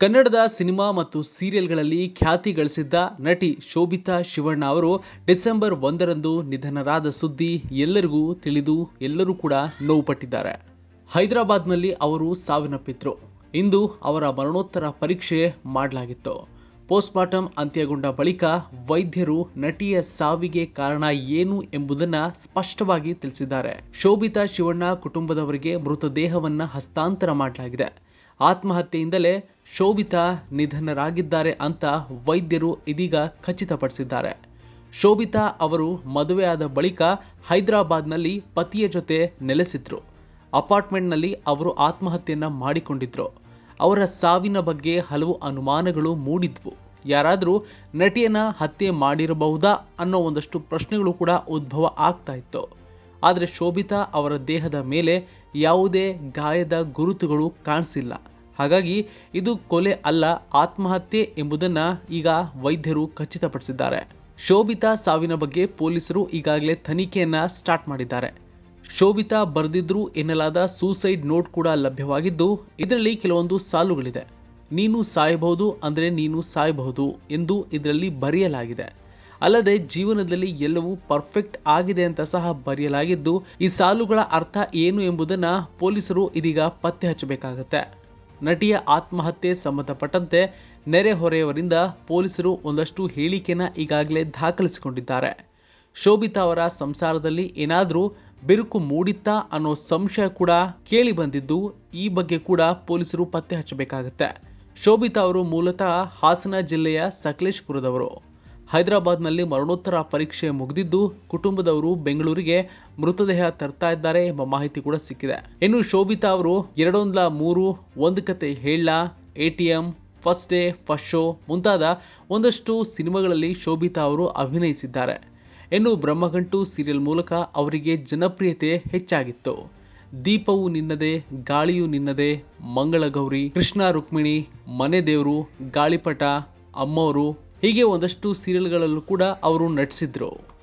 ಕನ್ನಡದ ಸಿನಿಮಾ ಮತ್ತು ಸೀರಿಯಲ್ಗಳಲ್ಲಿ ಖ್ಯಾತಿ ಗಳಿಸಿದ್ದ ನಟಿ ಶೋಭಿತಾ ಶಿವಣ್ಣ ಅವರು ಡಿಸೆಂಬರ್ ಒಂದರಂದು ನಿಧನರಾದ ಸುದ್ದಿ ಎಲ್ಲರಿಗೂ ತಿಳಿದು ಎಲ್ಲರೂ ಕೂಡ ನೋವು ಪಟ್ಟಿದ್ದಾರೆ. ಹೈದರಾಬಾದ್ನಲ್ಲಿ ಅವರು ಸಾವನ್ನಪ್ಪಿದ್ರು ಇಂದು ಅವರ ಮರಣೋತ್ತರ ಪರೀಕ್ಷೆ ಮಾಡಲಾಗಿತ್ತು. ಪೋಸ್ಟ್ಮಾರ್ಟಮ್ ಅಂತ್ಯಗೊಂಡ ಬಳಿಕ ವೈದ್ಯರು ನಟಿಯ ಸಾವಿಗೆ ಕಾರಣ ಏನು ಎಂಬುದನ್ನ ಸ್ಪಷ್ಟವಾಗಿ ತಿಳಿಸಿದ್ದಾರೆ. ಶೋಭಿತಾ ಶಿವಣ್ಣ ಕುಟುಂಬದವರಿಗೆ ಮೃತದೇಹವನ್ನ ಹಸ್ತಾಂತರ ಮಾಡಲಾಗಿದೆ. ಆತ್ಮಹತ್ಯೆಯಿಂದಲೇ ಶೋಭಿತಾ ನಿಧನರಾಗಿದ್ದಾರೆ ಅಂತ ವೈದ್ಯರು ಇದೀಗ ಖಚಿತಪಡಿಸಿದ್ದಾರೆ. ಶೋಭಿತಾ ಅವರು ಮದುವೆಯಾದ ಬಳಿಕ ಹೈದರಾಬಾದ್ನಲ್ಲಿ ಪತಿಯ ಜೊತೆ ನೆಲೆಸಿದ್ರು. ಅಪಾರ್ಟ್ಮೆಂಟ್ನಲ್ಲಿ ಅವರು ಆತ್ಮಹತ್ಯೆಯನ್ನು ಮಾಡಿಕೊಂಡಿದ್ರು. ಅವರ ಸಾವಿನ ಬಗ್ಗೆ ಹಲವು ಅನುಮಾನಗಳು ಮೂಡಿದ್ವು. ಯಾರಾದರೂ ನಟಿಯನ್ನ ಹತ್ಯೆ ಮಾಡಿರಬಹುದಾ ಅನ್ನೋ ಒಂದಷ್ಟು ಪ್ರಶ್ನೆಗಳು ಕೂಡ ಉದ್ಭವ ಆಗ್ತಾ ಇತ್ತು. ಆದರೆ ಶೋಭಿತಾ ಅವರ ದೇಹದ ಮೇಲೆ ಯಾವುದೇ ಗಾಯದ ಗುರುತುಗಳು ಕಾಣಿಸಿಲ್ಲ. ಹಾಗಾಗಿ ಇದು ಕೊಲೆ ಅಲ್ಲ, ಆತ್ಮಹತ್ಯೆ ಎಂಬುದನ್ನ ಈಗ ವೈದ್ಯರು ಖಚಿತಪಡಿಸಿದ್ದಾರೆ. ಶೋಭಿತಾ ಸಾವಿನ ಬಗ್ಗೆ ಪೊಲೀಸರು ಈಗಾಗಲೇ ತನಿಖೆಯನ್ನ ಸ್ಟಾರ್ಟ್ ಮಾಡಿದ್ದಾರೆ. ಶೋಭಿತಾ ಬರೆದಿದ್ರು ಎನ್ನಲಾದ ಸೂಸೈಡ್ ನೋಟ್ ಕೂಡ ಲಭ್ಯವಾಗಿದ್ದು, ಇದರಲ್ಲಿ ಕೆಲವೊಂದು ಸಾಲುಗಳಿದೆ. ನೀನು ಸಾಯಬಹುದು ಅಂದರೆ ನೀನು ಸಾಯಬಹುದು ಎಂದು ಇದರಲ್ಲಿ ಬರೆಯಲಾಗಿದೆ. ಅಲ್ಲದೆ ಜೀವನದಲ್ಲಿ ಎಲ್ಲವೂ ಪರ್ಫೆಕ್ಟ್ ಆಗಿದೆ ಅಂತ ಸಹ ಬರೆಯಲಾಗಿದ್ದು, ಈ ಸಾಲುಗಳ ಅರ್ಥ ಏನು ಎಂಬುದನ್ನು ಪೊಲೀಸರು ಇದೀಗ ಪತ್ತೆ ಹಚ್ಚಬೇಕಾಗತ್ತೆ. ನಟಿಯ ಆತ್ಮಹತ್ಯೆ ಸಂಬಂಧಪಟ್ಟಂತೆ ನೆರೆಹೊರೆಯವರಿಂದ ಪೊಲೀಸರು ಒಂದಷ್ಟು ಹೇಳಿಕೆನ ಈಗಾಗಲೇ ದಾಖಲಿಸಿಕೊಂಡಿದ್ದಾರೆ. ಶೋಭಿತಾ ಅವರ ಸಂಸಾರದಲ್ಲಿ ಏನಾದರೂ ಬಿರುಕು ಮೂಡಿತ್ತಾ ಅನ್ನೋ ಸಂಶಯ ಕೂಡ ಕೇಳಿ ಬಂದಿದ್ದು, ಈ ಬಗ್ಗೆ ಕೂಡ ಪೊಲೀಸರು ಪತ್ತೆ ಹಚ್ಚಬೇಕಾಗತ್ತೆ. ಶೋಭಿತಾ ಅವರು ಮೂಲತಃ ಹಾಸನ ಜಿಲ್ಲೆಯ ಸಕಲೇಶ್ಪುರದವರು. ಹೈದರಾಬಾದ್ನಲ್ಲಿ ಮರಣೋತ್ತರ ಪರೀಕ್ಷೆ ಮುಗಿದಿದ್ದು ಕುಟುಂಬದವರು ಬೆಂಗಳೂರಿಗೆ ಮೃತದೇಹ ತರ್ತಾ ಇದ್ದಾರೆ ಎಂಬ ಮಾಹಿತಿ ಕೂಡ ಸಿಕ್ಕಿದೆ. ಇನ್ನು ಶೋಭಿತಾ ಅವರು ಎರಡೊಂದ್ಲ ಮೂರು, ಒಂದು ಕತೆ ಹೇಳ, A T M, first day, first show ಮುಂತಾದ ಒಂದಷ್ಟು ಸಿನಿಮಾಗಳಲ್ಲಿ ಶೋಭಿತಾ ಅವರು ಅಭಿನಯಿಸಿದ್ದಾರೆ. ಇನ್ನು ಬ್ರಹ್ಮಗಂಟು ಸೀರಿಯಲ್ ಮೂಲಕ ಅವರಿಗೆ ಜನಪ್ರಿಯತೆ ಹೆಚ್ಚಾಗಿತ್ತು. ದೀಪವು ನಿನ್ನದೆ, ಗಾಳಿಯು ನಿನ್ನದೇ, ಮಂಗಳಗೌರಿ, ಕೃಷ್ಣ ರುಕ್ಮಿಣಿ, ಮನೆ ದೇವರು, ಗಾಳಿಪಟ ಅಮ್ಮವರು ಹೀಗೆ ಒಂದಷ್ಟು ಸೀರಿಯಲ್ಗಳಲ್ಲೂ ಕೂಡ ಅವರು ನಟಿಸಿದ್ರು.